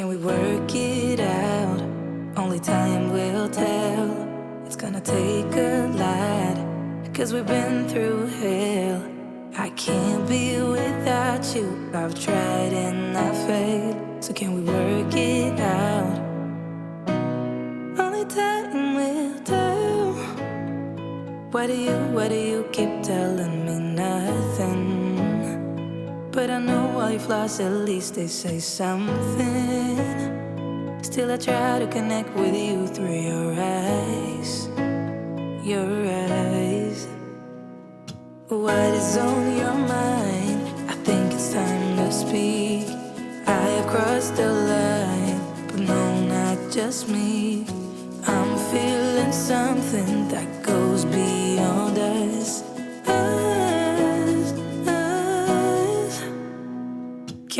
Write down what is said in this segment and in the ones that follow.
can we work it out? Only time will tell. It's gonna take a lot. Cause we've been through hell. I can't be without you. I've tried and I failed. So can we work it out? Only time will tell. Why do you, why do you keep telling me nothing? But I know your flaws, at least they say something. Still, I try to connect with you through your eyes. Your eyes. What is on your mind? I think it's time to speak. I have crossed the line, but no, not just me. I'm feeling something that goes beyond. Us,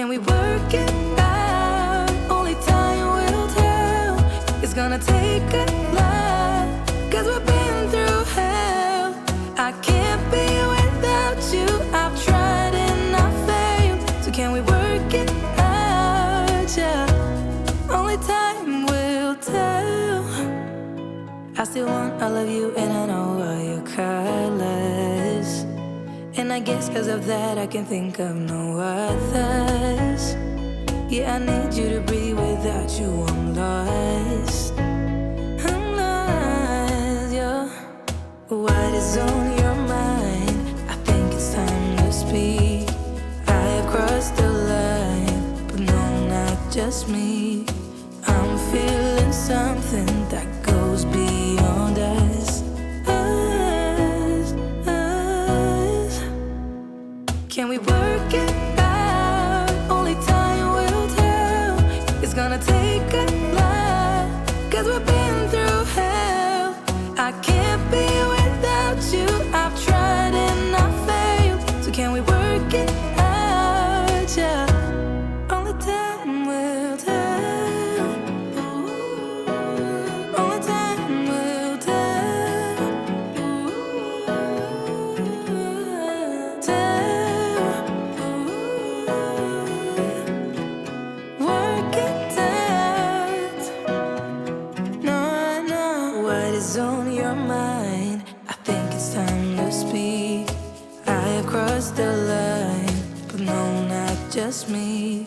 Can we work it out? Only time will tell. It's gonna take a lot. Cause we've been through hell. I can't be without you. I've tried and I failed. So can we work it out? Yeah. Only time will tell. I still want all of you and I know all your colors. And I guess because of that, I can think of no others. Yeah, I need you to breathe without you. I'm lost. I'm lost, yeah. What is on your mind? I think it's time to speak. I have crossed the line, but no, not just me. I'm feeling something that goes beyond crossed the line, but no, not just me.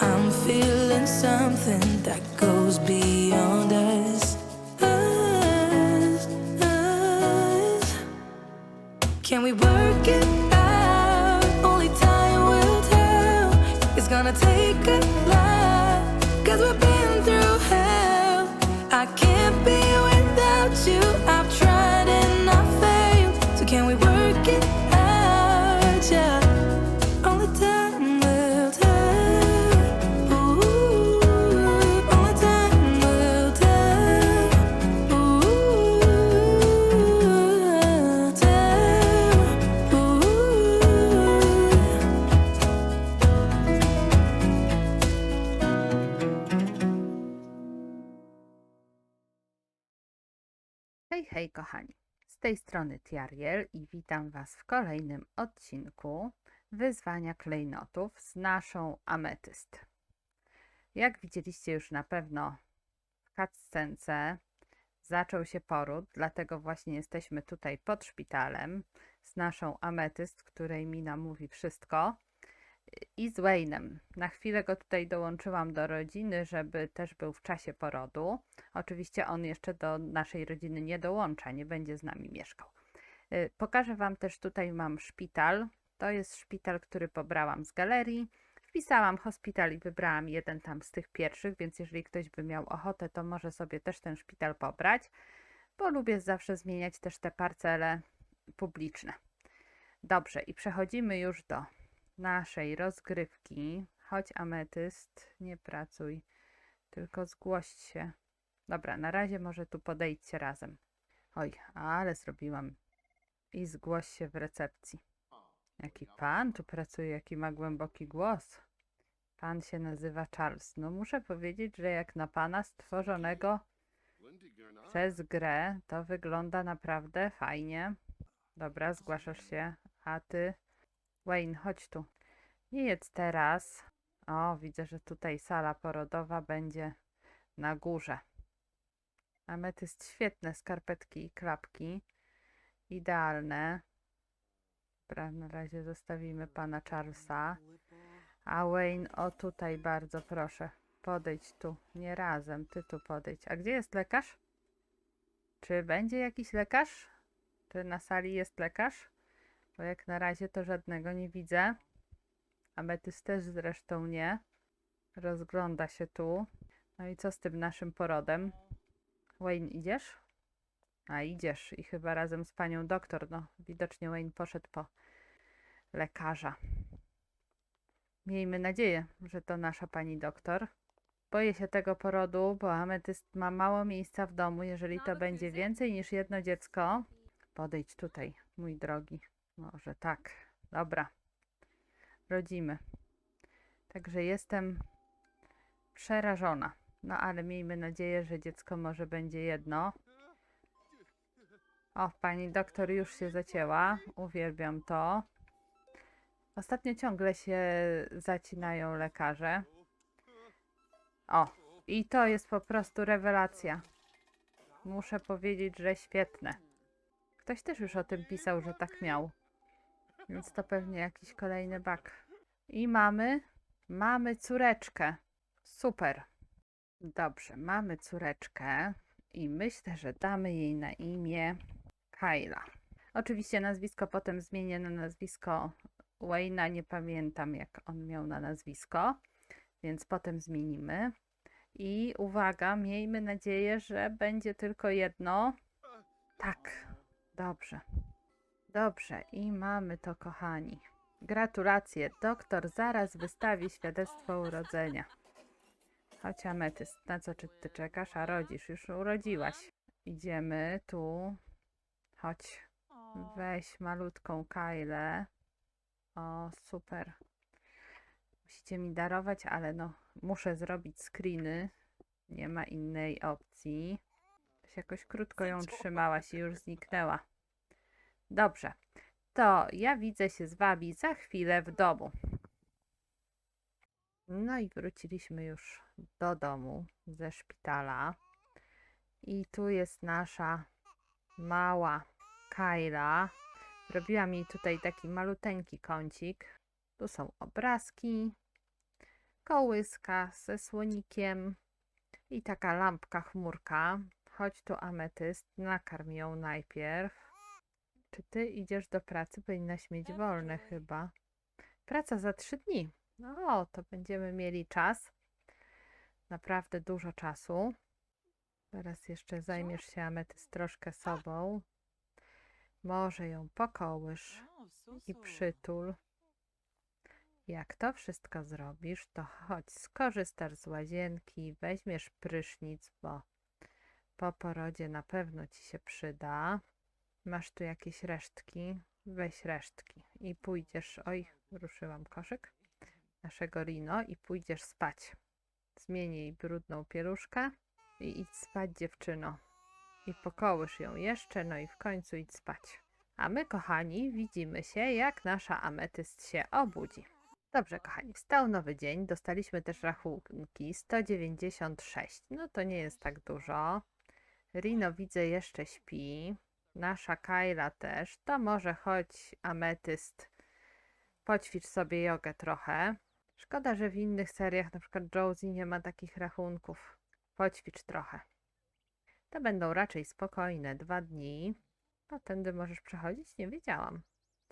I'm feeling something that goes beyond us. Us, us. Can we work it out? Only time will tell. It's gonna take a Hej, hej, kochani. Z tej strony Tiariel i witam Was w kolejnym odcinku wyzwania klejnotów z naszą ametyst. Jak widzieliście już na pewno w cutscence, zaczął się poród, dlatego właśnie jesteśmy tutaj pod szpitalem z naszą ametyst, której Mina mówi wszystko i z Wayne'em. Na chwilę go tutaj dołączyłam do rodziny, żeby też był w czasie porodu. Oczywiście on jeszcze do naszej rodziny nie dołącza, nie będzie z nami mieszkał. Y, Pokażę Wam też tutaj mam szpital. To jest szpital, który pobrałam z galerii. Wpisałam hospital i wybrałam jeden tam z tych pierwszych, więc jeżeli ktoś by miał ochotę, to może sobie też ten szpital pobrać, bo lubię zawsze zmieniać też te parcele publiczne. Dobrze, i przechodzimy już do naszej rozgrywki. Chodź, ametyst, nie pracuj, tylko zgłoś się. Dobra, na razie może tu podejdźcie razem. Oj, ale zrobiłam. I zgłoś się w recepcji. Jaki pan tu pracuje, jaki ma głęboki głos. Pan się nazywa Charles. No muszę powiedzieć, że jak na pana stworzonego przez grę, to wygląda naprawdę fajnie. Dobra, zgłaszasz się. A ty? Wayne, chodź tu. Nie jedz teraz. O, widzę, że tutaj sala porodowa będzie na górze. Ametyst świetne, skarpetki i klapki. Idealne. Dobra, na razie zostawimy pana Charlesa. A Wayne, o tutaj bardzo proszę. Podejdź tu. Nie razem, ty tu podejdź. A gdzie jest lekarz? Czy będzie jakiś lekarz? Czy na sali jest lekarz? Bo jak na razie to żadnego nie widzę. Ametyst też zresztą nie. Rozgląda się tu. No i co z tym naszym porodem? Wayne, idziesz? A idziesz i chyba razem z panią doktor. No, widocznie Wayne poszedł po lekarza. Miejmy nadzieję, że to nasza pani doktor. Boję się tego porodu, bo ametyst ma mało miejsca w domu. Jeżeli to będzie więcej niż jedno dziecko, podejdź tutaj, mój drogi. Może tak. Dobra. Rodzimy. Także jestem przerażona. No ale miejmy nadzieję, że dziecko może będzie jedno. O, pani doktor już się zacięła. Uwielbiam to. Ostatnio ciągle się zacinają lekarze. O, i to jest po prostu rewelacja. Muszę powiedzieć, że świetne. Ktoś też już o tym pisał, że tak miał. Więc to pewnie jakiś kolejny bug. I mamy, mamy córeczkę. Super. Dobrze, mamy córeczkę i myślę, że damy jej na imię Kyla. Oczywiście nazwisko potem zmienię na nazwisko Wayna. Nie pamiętam, jak on miał na nazwisko, więc potem zmienimy. I uwaga, miejmy nadzieję, że będzie tylko jedno. Tak, dobrze. Dobrze, i mamy to, kochani. Gratulacje, doktor zaraz wystawi świadectwo urodzenia. Chodź, Ametyst, na co czy ty czekasz? A rodzisz, już urodziłaś. Idziemy tu. Chodź, weź malutką Kajlę. O, super. Musicie mi darować, ale no, muszę zrobić screeny. Nie ma innej opcji. Jakoś krótko ją trzymałaś i już zniknęła. Dobrze, to ja widzę się z wami za chwilę w domu. No i wróciliśmy już do domu ze szpitala. I tu jest nasza mała Kyla. Robiłam jej tutaj taki maluteńki kącik. Tu są obrazki, kołyska ze słonikiem i taka lampka chmurka. Chodź tu ametyst, nakarm ją najpierw. Czy ty idziesz do pracy? Powinnaś mieć wolne chyba. Praca za trzy dni. No, to będziemy mieli czas. Naprawdę dużo czasu. Teraz jeszcze zajmiesz się ametyst troszkę sobą. Może ją pokołysz i przytul. Jak to wszystko zrobisz, to chodź, skorzystasz z łazienki, weźmiesz prysznic, bo po porodzie na pewno ci się przyda. Masz tu jakieś resztki? Weź resztki i pójdziesz. Oj, ruszyłam koszyk naszego Rino i pójdziesz spać. Zmień jej brudną pieluszkę i idź spać, dziewczyno. I pokołysz ją jeszcze, no i w końcu idź spać. A my, kochani, widzimy się, jak nasza ametyst się obudzi. Dobrze, kochani, wstał nowy dzień. Dostaliśmy też rachunki 196. No to nie jest tak dużo. Rino widzę jeszcze śpi. Nasza Kyla też. To może chodź, ametyst. Poćwicz sobie jogę trochę. Szkoda, że w innych seriach, na przykład Josie, nie ma takich rachunków. Poćwicz trochę. To będą raczej spokojne dwa dni. No, tędy możesz przechodzić? Nie wiedziałam.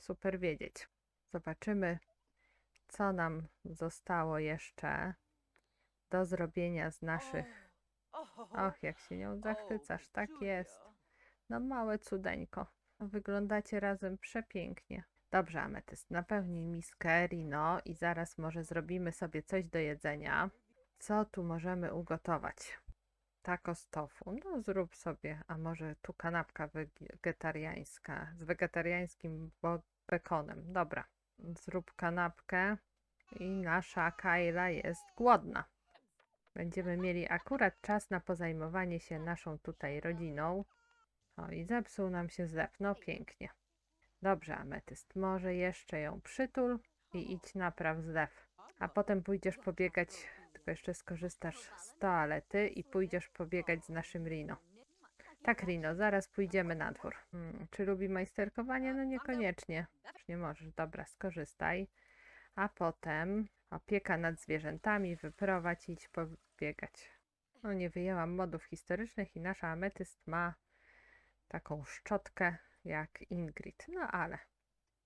Super wiedzieć. Zobaczymy, co nam zostało jeszcze do zrobienia z naszych. Och, jak się nią zachwycasz, tak jest. No, małe cudeńko. Wyglądacie razem przepięknie. Dobrze, Ametyst, napełnij miskę Rino i zaraz może zrobimy sobie coś do jedzenia. Co tu możemy ugotować? Taco z tofu. No zrób sobie, a może tu kanapka wegetariańska z wegetariańskim bekonem. Dobra, zrób kanapkę i nasza Kayla jest głodna. Będziemy mieli akurat czas na pozajmowanie się naszą tutaj rodziną. O i zepsuł nam się zlew. No pięknie. Dobrze, Ametyst, może jeszcze ją przytul i idź napraw zlew. A potem pójdziesz pobiegać, tylko jeszcze skorzystasz z toalety i pójdziesz pobiegać z naszym Rino. Tak, Rino, zaraz pójdziemy na dwór. Hmm, czy lubi majsterkowanie? No niekoniecznie. Już nie możesz, dobra, skorzystaj. A potem opieka nad zwierzętami, wyprowadź idź pobiegać. No nie wyjęłam modów historycznych i nasza ametyst ma taką szczotkę jak Ingrid. No ale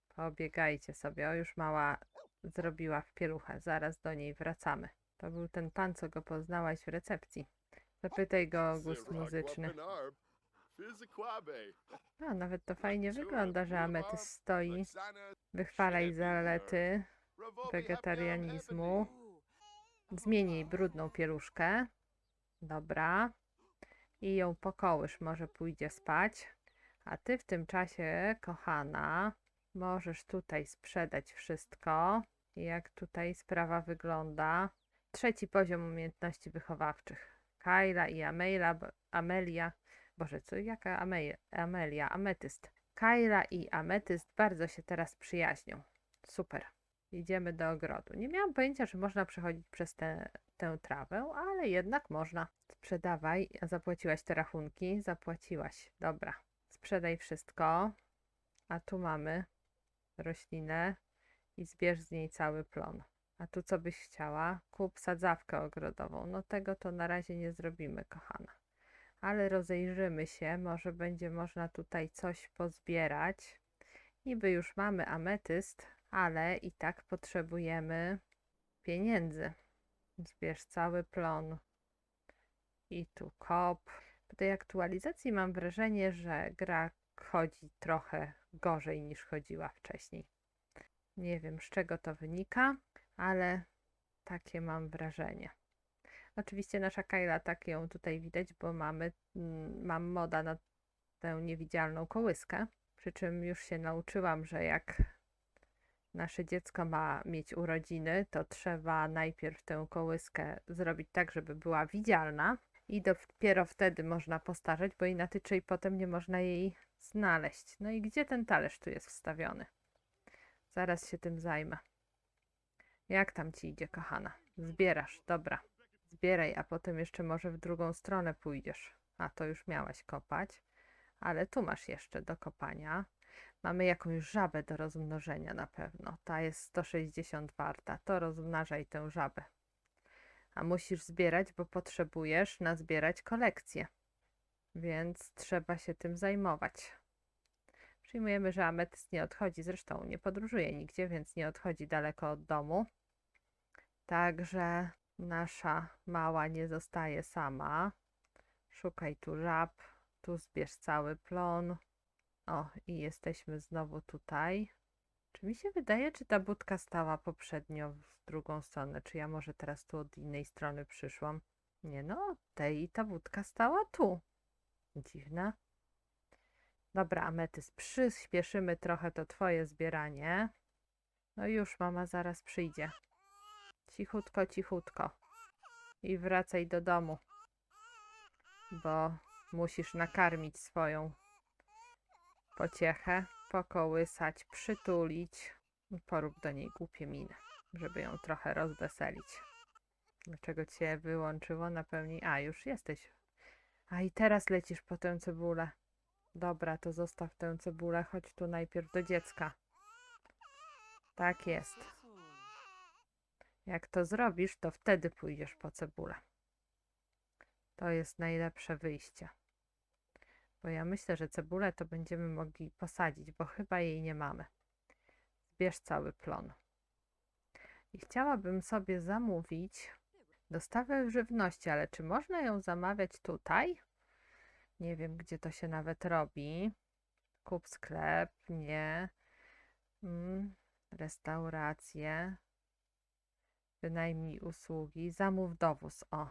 pobiegajcie sobie. O, już mała zrobiła w pieluchę. Zaraz do niej wracamy. To był ten pan, co go poznałaś w recepcji. Zapytaj go o gust muzyczny. No, nawet to fajnie wygląda, że ametyst stoi. Wychwalaj zalety wegetarianizmu. Zmień jej brudną pieluszkę. Dobra. I ją pokołysz, może pójdzie spać. A ty w tym czasie, kochana, możesz tutaj sprzedać wszystko. Jak tutaj sprawa wygląda. Trzeci poziom umiejętności wychowawczych. Kyla i Amelia, Amelia, Boże, co, jaka Ame- Amelia? Ametyst. Kyla i Ametyst bardzo się teraz przyjaźnią. Super. Idziemy do ogrodu. Nie miałam pojęcia, że można przechodzić przez tę, tę trawę, ale jednak można. Sprzedawaj. Zapłaciłaś te rachunki? Zapłaciłaś. Dobra. Sprzedaj wszystko. A tu mamy roślinę i zbierz z niej cały plon. A tu co byś chciała? Kup sadzawkę ogrodową. No tego to na razie nie zrobimy, kochana. Ale rozejrzymy się, może będzie można tutaj coś pozbierać. Niby już mamy ametyst, ale i tak potrzebujemy pieniędzy. Zbierz cały plon. I tu kop. Po tej aktualizacji mam wrażenie, że gra chodzi trochę gorzej niż chodziła wcześniej. Nie wiem z czego to wynika, ale takie mam wrażenie. Oczywiście nasza Kyla tak ją tutaj widać, bo mamy, mm, mam moda na tę niewidzialną kołyskę. Przy czym już się nauczyłam, że jak nasze dziecko ma mieć urodziny, to trzeba najpierw tę kołyskę zrobić tak, żeby była widzialna i dopiero wtedy można postarzeć, bo inaczej potem nie można jej znaleźć. No i gdzie ten talerz tu jest wstawiony? Zaraz się tym zajmę. Jak tam ci idzie, kochana? Zbierasz, dobra. Zbieraj, a potem jeszcze może w drugą stronę pójdziesz. A to już miałaś kopać, ale tu masz jeszcze do kopania. Mamy jakąś żabę do rozmnożenia na pewno. Ta jest 160 warta. To rozmnażaj tę żabę. A musisz zbierać, bo potrzebujesz nazbierać kolekcję. Więc trzeba się tym zajmować. Przyjmujemy, że ametyst nie odchodzi, zresztą nie podróżuje nigdzie, więc nie odchodzi daleko od domu. Także nasza mała nie zostaje sama. Szukaj tu żab, tu zbierz cały plon. O, i jesteśmy znowu tutaj. Czy mi się wydaje, czy ta budka stała poprzednio w drugą stronę? Czy ja może teraz tu od innej strony przyszłam? Nie no, tej i ta budka stała tu. Dziwne. Dobra, Ametys, przyspieszymy trochę to twoje zbieranie. No już, mama zaraz przyjdzie. Cichutko, cichutko. I wracaj do domu. Bo musisz nakarmić swoją pociechę, pokołysać, przytulić. Porób do niej głupie miny, żeby ją trochę rozweselić. Dlaczego cię wyłączyło na pełni? A, już jesteś. A i teraz lecisz po tę cebulę. Dobra, to zostaw tę cebulę. Chodź tu najpierw do dziecka. Tak jest. Jak to zrobisz, to wtedy pójdziesz po cebulę. To jest najlepsze wyjście. Bo ja myślę, że cebulę to będziemy mogli posadzić, bo chyba jej nie mamy. Zbierz cały plon. I chciałabym sobie zamówić dostawę żywności, ale czy można ją zamawiać tutaj? Nie wiem, gdzie to się nawet robi. Kup sklep, nie. Mm, restauracje. Wynajmij usługi. Zamów dowóz. O,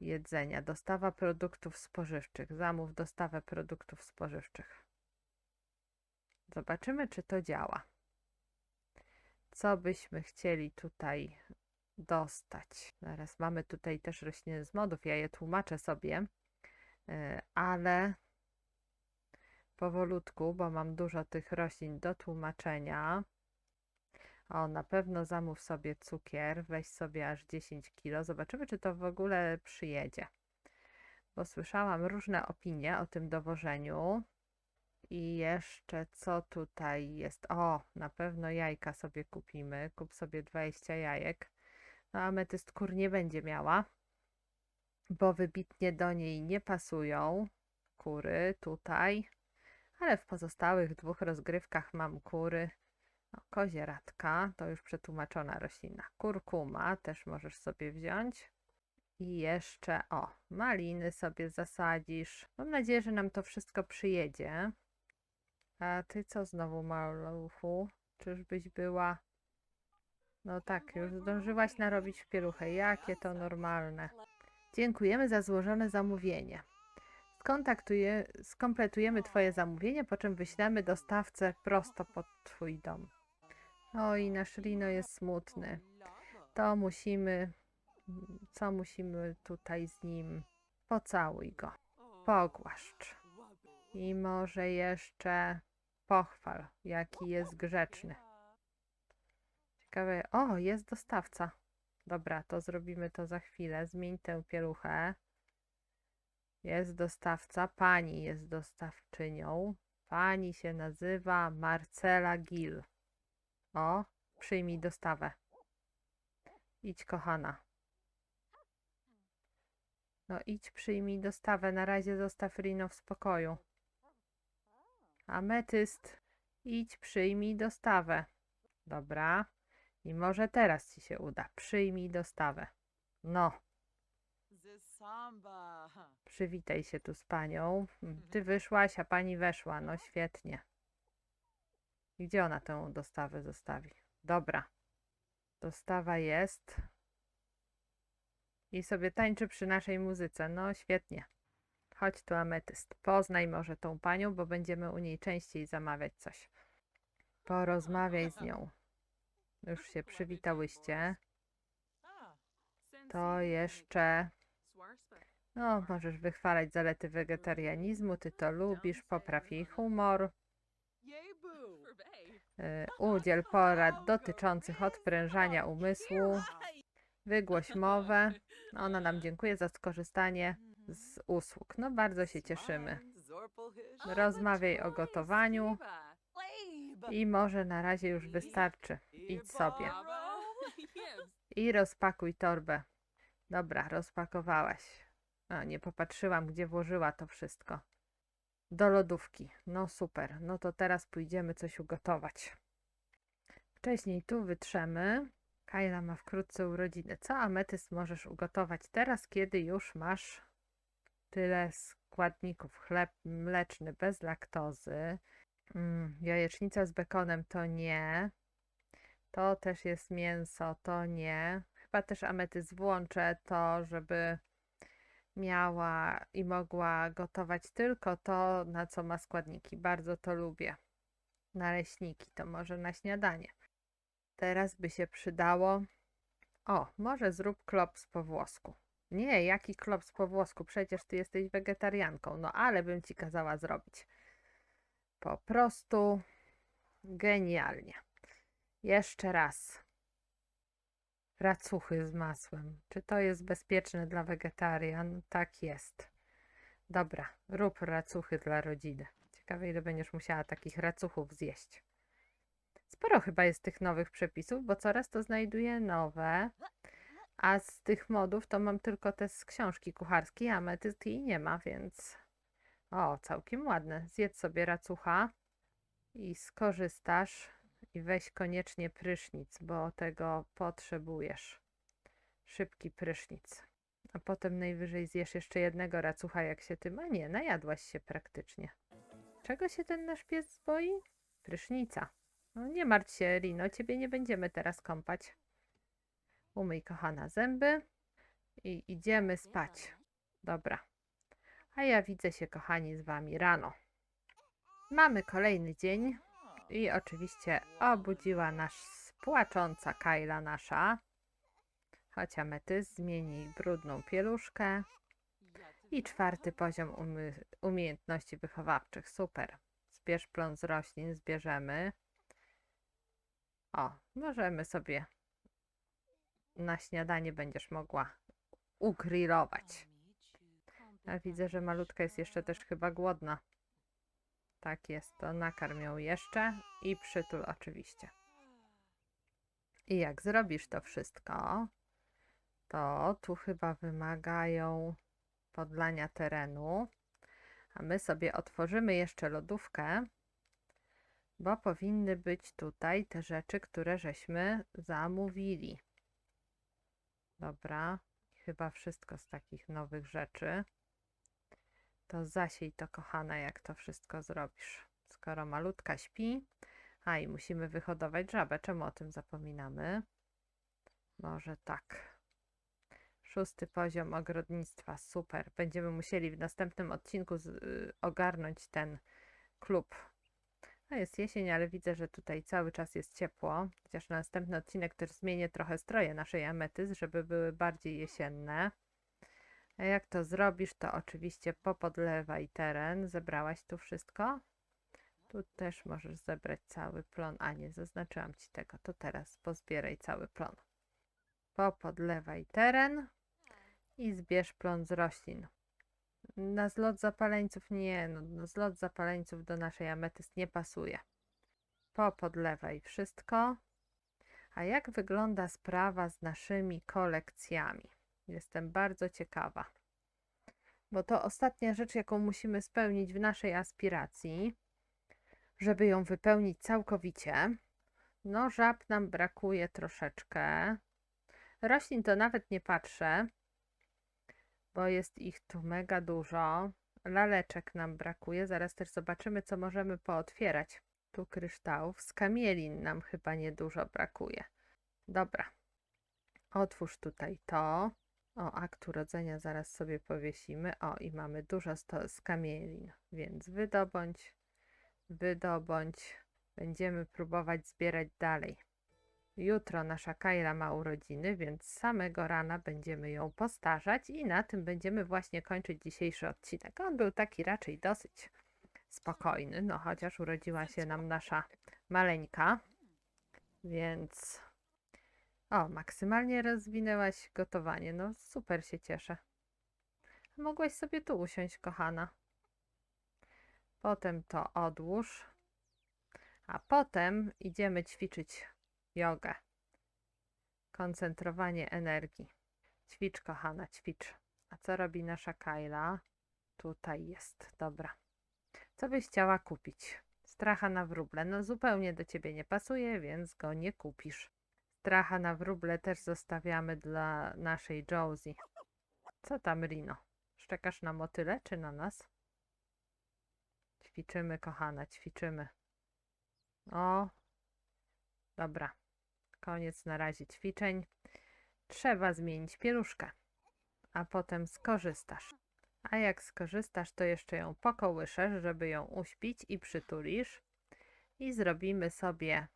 jedzenia. Dostawa produktów spożywczych. Zamów dostawę produktów spożywczych. Zobaczymy, czy to działa. Co byśmy chcieli tutaj dostać? Zaraz mamy tutaj też rośliny z modów. Ja je tłumaczę sobie, y, ale powolutku, bo mam dużo tych roślin do tłumaczenia. O, na pewno zamów sobie cukier, weź sobie aż 10 kilo. Zobaczymy, czy to w ogóle przyjedzie. Bo słyszałam różne opinie o tym dowożeniu. I jeszcze co tutaj jest? O, na pewno jajka sobie kupimy. Kup sobie 20 jajek. No, ametyst kur nie będzie miała, bo wybitnie do niej nie pasują kury tutaj. Ale w pozostałych dwóch rozgrywkach mam kury. No, kozie radka, to już przetłumaczona roślina. Kurkuma też możesz sobie wziąć. I jeszcze, o, maliny sobie zasadzisz. Mam nadzieję, że nam to wszystko przyjedzie. A ty co znowu, maluchu? Czyżbyś była... No tak, już zdążyłaś narobić pieluchę. Jakie to normalne. Dziękujemy za złożone zamówienie. Skontaktuje, skompletujemy Twoje zamówienie, po czym wyślemy dostawcę prosto pod Twój dom. Oj, nasz Rino jest smutny. To musimy. Co musimy tutaj z nim? Pocałuj go, pogłaszcz. I może jeszcze pochwal, jaki jest grzeczny. Ciekawe. O, jest dostawca. Dobra, to zrobimy to za chwilę. Zmień tę pieluchę. Jest dostawca, pani jest dostawczynią. Pani się nazywa Marcela Gil. O, przyjmij dostawę. Idź, kochana. No idź, przyjmij dostawę. Na razie zostaw Rino w spokoju. Ametyst, idź, przyjmij dostawę. Dobra. I może teraz ci się uda. Przyjmij dostawę. No. Przywitaj się tu z panią. Ty wyszłaś, a pani weszła. No świetnie. Gdzie ona tę dostawę zostawi? Dobra. Dostawa jest. I sobie tańczy przy naszej muzyce. No świetnie. Chodź tu, ametyst. Poznaj może tą panią, bo będziemy u niej częściej zamawiać coś. Porozmawiaj z nią. Już się przywitałyście. To jeszcze. No, możesz wychwalać zalety wegetarianizmu, ty to lubisz, popraw jej humor, udziel porad dotyczących odprężania umysłu, wygłoś mowę. Ona nam dziękuję za skorzystanie z usług. No, bardzo się cieszymy. Rozmawiaj o gotowaniu i może na razie już wystarczy. Idź sobie. I rozpakuj torbę. Dobra, rozpakowałaś. A, nie popatrzyłam, gdzie włożyła to wszystko. Do lodówki. No super. No to teraz pójdziemy coś ugotować. Wcześniej tu wytrzemy. Kajla ma wkrótce urodziny. Co ametyst możesz ugotować teraz, kiedy już masz tyle składników? Chleb mleczny bez laktozy. Mm, jajecznica z bekonem to nie. To też jest mięso, to nie. Chyba też ametyst włączę to, żeby miała i mogła gotować tylko to, na co ma składniki. Bardzo to lubię. Naleśniki to może na śniadanie. Teraz by się przydało. O, może zrób klops po włosku. Nie, jaki klops po włosku? Przecież ty jesteś wegetarianką. No, ale bym ci kazała zrobić. Po prostu genialnie. Jeszcze raz. Racuchy z masłem. Czy to jest bezpieczne dla wegetarian? Tak jest. Dobra, rób racuchy dla rodziny. Ciekawe, ile będziesz musiała takich racuchów zjeść. Sporo chyba jest tych nowych przepisów, bo coraz to znajduję nowe. A z tych modów to mam tylko te z książki kucharskiej, a ametyst jej nie ma, więc... O, całkiem ładne. Zjedz sobie racucha i skorzystasz i weź koniecznie prysznic, bo tego potrzebujesz. Szybki prysznic. A potem najwyżej zjesz jeszcze jednego racucha, jak się tym. A nie, najadłaś się praktycznie. Czego się ten nasz pies boi? Prysznica. No nie martw się, Rino, ciebie nie będziemy teraz kąpać. Umyj, kochana, zęby i idziemy spać. Dobra. A ja widzę się, kochani, z wami rano. Mamy kolejny dzień. I oczywiście obudziła nas płacząca Kajla nasza. Choć ametyst zmieni brudną pieluszkę. I czwarty poziom umy- umiejętności wychowawczych. Super. Zbierz plon z roślin, zbierzemy. O, możemy sobie na śniadanie będziesz mogła ugrillować. A widzę, że malutka jest jeszcze też chyba głodna. Tak jest, to nakarm ją jeszcze i przytul oczywiście. I jak zrobisz to wszystko, to tu chyba wymagają podlania terenu, a my sobie otworzymy jeszcze lodówkę, bo powinny być tutaj te rzeczy, które żeśmy zamówili. Dobra, chyba wszystko z takich nowych rzeczy. To zasiej to, kochana, jak to wszystko zrobisz. Skoro malutka śpi, a i musimy wyhodować żabę, czemu o tym zapominamy? Może tak. Szósty poziom ogrodnictwa, super. Będziemy musieli w następnym odcinku z, y, ogarnąć ten klub. A jest jesień, ale widzę, że tutaj cały czas jest ciepło. Chociaż na następny odcinek też zmienię trochę stroje naszej ametyz, żeby były bardziej jesienne. Jak to zrobisz, to oczywiście popodlewaj teren. Zebrałaś tu wszystko? Tu też możesz zebrać cały plon. A nie, zaznaczyłam ci tego. To teraz pozbieraj cały plon. Popodlewaj teren i zbierz plon z roślin. Na zlot zapaleńców nie, no, no zlot zapaleńców do naszej ametyst nie pasuje. Popodlewaj wszystko. A jak wygląda sprawa z naszymi kolekcjami? Jestem bardzo ciekawa. Bo to ostatnia rzecz, jaką musimy spełnić w naszej aspiracji, żeby ją wypełnić całkowicie. No, żab nam brakuje troszeczkę. Roślin to nawet nie patrzę, bo jest ich tu mega dużo. Laleczek nam brakuje. Zaraz też zobaczymy, co możemy pootwierać. Tu kryształów. Z kamielin nam chyba niedużo brakuje. Dobra. Otwórz tutaj to. O, akt urodzenia zaraz sobie powiesimy. O, i mamy dużo sto- z kamielin, więc wydobądź, wydobądź. Będziemy próbować zbierać dalej. Jutro nasza Kajla ma urodziny, więc samego rana będziemy ją postarzać i na tym będziemy właśnie kończyć dzisiejszy odcinek. On był taki raczej dosyć spokojny, no chociaż urodziła się nam nasza maleńka, więc o, maksymalnie rozwinęłaś gotowanie. No super się cieszę. Mogłaś sobie tu usiąść, kochana. Potem to odłóż. A potem idziemy ćwiczyć jogę. Koncentrowanie energii. Ćwicz, kochana, ćwicz. A co robi nasza Kajla? Tutaj jest, dobra. Co byś chciała kupić? Stracha na wróble. No zupełnie do ciebie nie pasuje, więc go nie kupisz. Stracha na wróble też zostawiamy dla naszej Josie. Co tam, Rino? Szczekasz na motyle czy na nas? Ćwiczymy, kochana, ćwiczymy. O, dobra. Koniec na razie ćwiczeń. Trzeba zmienić pieluszkę, a potem skorzystasz. A jak skorzystasz, to jeszcze ją pokołyszesz, żeby ją uśpić i przytulisz. I zrobimy sobie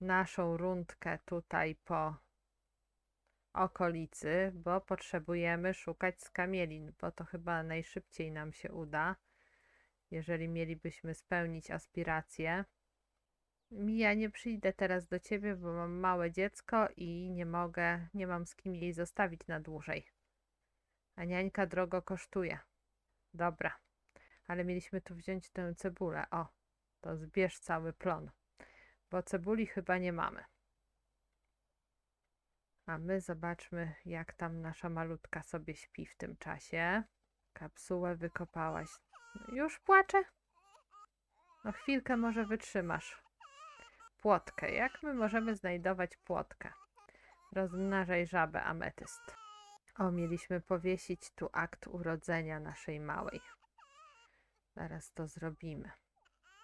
naszą rundkę tutaj po okolicy, bo potrzebujemy szukać skamielin, bo to chyba najszybciej nam się uda, jeżeli mielibyśmy spełnić aspiracje. Ja nie przyjdę teraz do ciebie, bo mam małe dziecko i nie mogę, nie mam z kim jej zostawić na dłużej. A niańka drogo kosztuje. Dobra, ale mieliśmy tu wziąć tę cebulę. O, to zbierz cały plon bo cebuli chyba nie mamy. A my zobaczmy, jak tam nasza malutka sobie śpi w tym czasie. Kapsułę wykopałaś. Już płacze? No chwilkę może wytrzymasz. Płotkę. Jak my możemy znajdować płotkę? Rozmnażaj żabę ametyst. O, mieliśmy powiesić tu akt urodzenia naszej małej. Zaraz to zrobimy.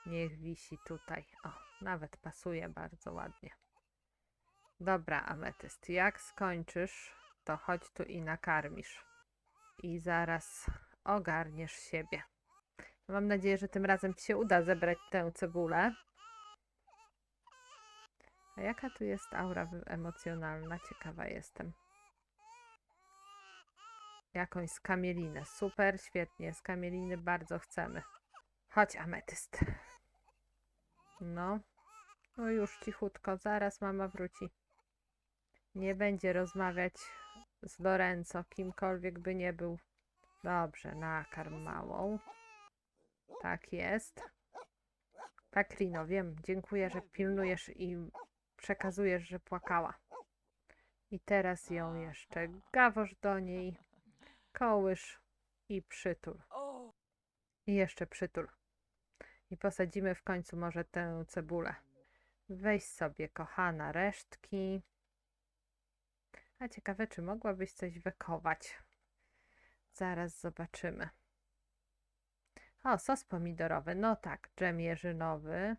Niech wisi tutaj. O, nawet pasuje bardzo ładnie. Dobra, ametyst, jak skończysz, to chodź tu i nakarmisz. I zaraz ogarniesz siebie. Mam nadzieję, że tym razem ci się uda zebrać tę cebulę. A jaka tu jest aura emocjonalna? Ciekawa jestem. Jakąś skamielinę. Super, świetnie. Skamieliny bardzo chcemy. Chodź, ametyst. No. No już cichutko, zaraz mama wróci. Nie będzie rozmawiać z Lorenzo, kimkolwiek by nie był. Dobrze, nakarm małą. Tak jest. Tak, Rino, wiem. Dziękuję, że pilnujesz i przekazujesz, że płakała. I teraz ją jeszcze gawosz do niej, kołysz i przytul. I jeszcze przytul. I posadzimy w końcu może tę cebulę. Weź sobie, kochana, resztki. A ciekawe, czy mogłabyś coś wykować? Zaraz zobaczymy. O, sos pomidorowy. No tak, dżem jeżynowy.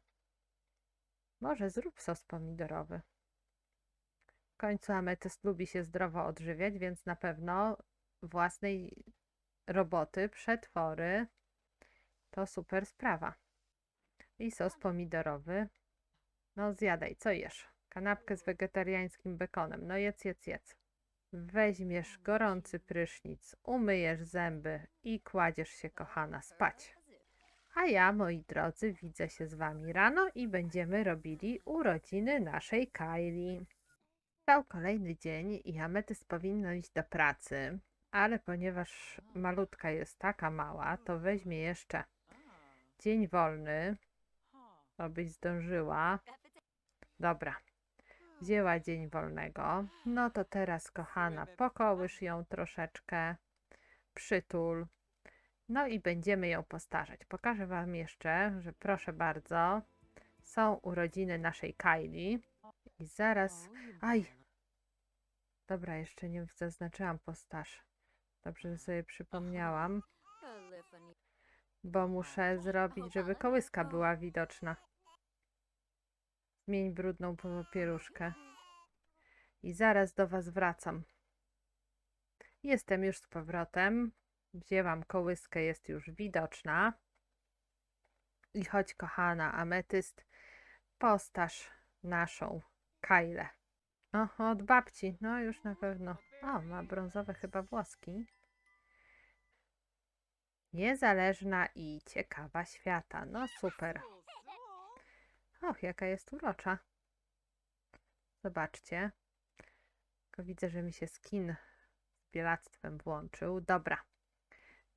Może zrób sos pomidorowy. W końcu ametyst lubi się zdrowo odżywiać, więc na pewno własnej roboty, przetwory to super sprawa. I sos pomidorowy. No zjadaj, co jesz? Kanapkę z wegetariańskim bekonem. No jedz, jedz, jedz. Weźmiesz gorący prysznic, umyjesz zęby i kładziesz się, kochana, spać. A ja, moi drodzy, widzę się z wami rano i będziemy robili urodziny naszej Kylie. Stał kolejny dzień i Ametys powinno iść do pracy, ale ponieważ malutka jest taka mała, to weźmie jeszcze dzień wolny, abyś zdążyła. Dobra, wzięła dzień wolnego. No to teraz, kochana, pokołysz ją troszeczkę, przytul. No i będziemy ją postarzać. Pokażę Wam jeszcze, że proszę bardzo, są urodziny naszej Kylie. I zaraz. Aj! Dobra, jeszcze nie zaznaczyłam postaż. Dobrze, sobie przypomniałam, bo muszę zrobić, żeby kołyska była widoczna. Zmień brudną papieruszkę. I zaraz do Was wracam. Jestem już z powrotem. Wzięłam kołyskę, jest już widoczna. I chodź, kochana ametyst, postaż naszą Kajlę. O, od babci, no już na pewno. O, ma brązowe chyba włoski. Niezależna i ciekawa świata. No super. Och, jaka jest urocza. Zobaczcie. Tylko widzę, że mi się skin z bielactwem włączył. Dobra.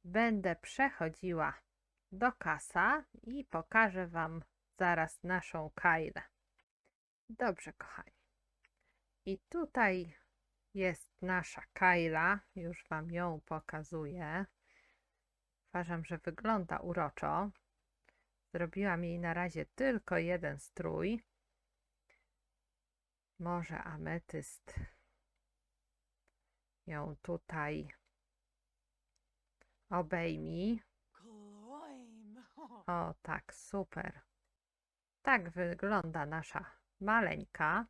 Będę przechodziła do kasa i pokażę Wam zaraz naszą Kajlę. Dobrze, kochani. I tutaj jest nasza Kajla. Już Wam ją pokazuję. Uważam, że wygląda uroczo. Zrobiłam jej na razie tylko jeden strój. Może ametyst ją tutaj obejmij. O, tak, super. Tak wygląda nasza maleńka.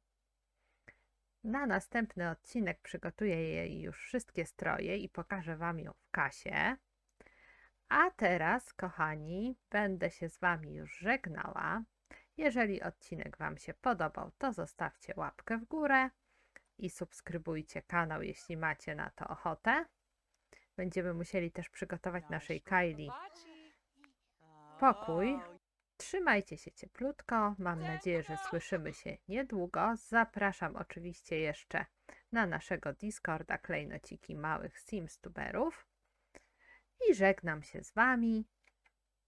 Na następny odcinek przygotuję jej już wszystkie stroje i pokażę Wam ją w kasie. A teraz, kochani, będę się z Wami już żegnała. Jeżeli odcinek Wam się podobał, to zostawcie łapkę w górę i subskrybujcie kanał, jeśli macie na to ochotę. Będziemy musieli też przygotować naszej Kylie pokój. Trzymajcie się cieplutko. Mam nadzieję, że słyszymy się niedługo. Zapraszam oczywiście jeszcze na naszego Discorda klejnociki małych Sims tuberów. I żegnam się z Wami.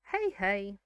Hej, hej!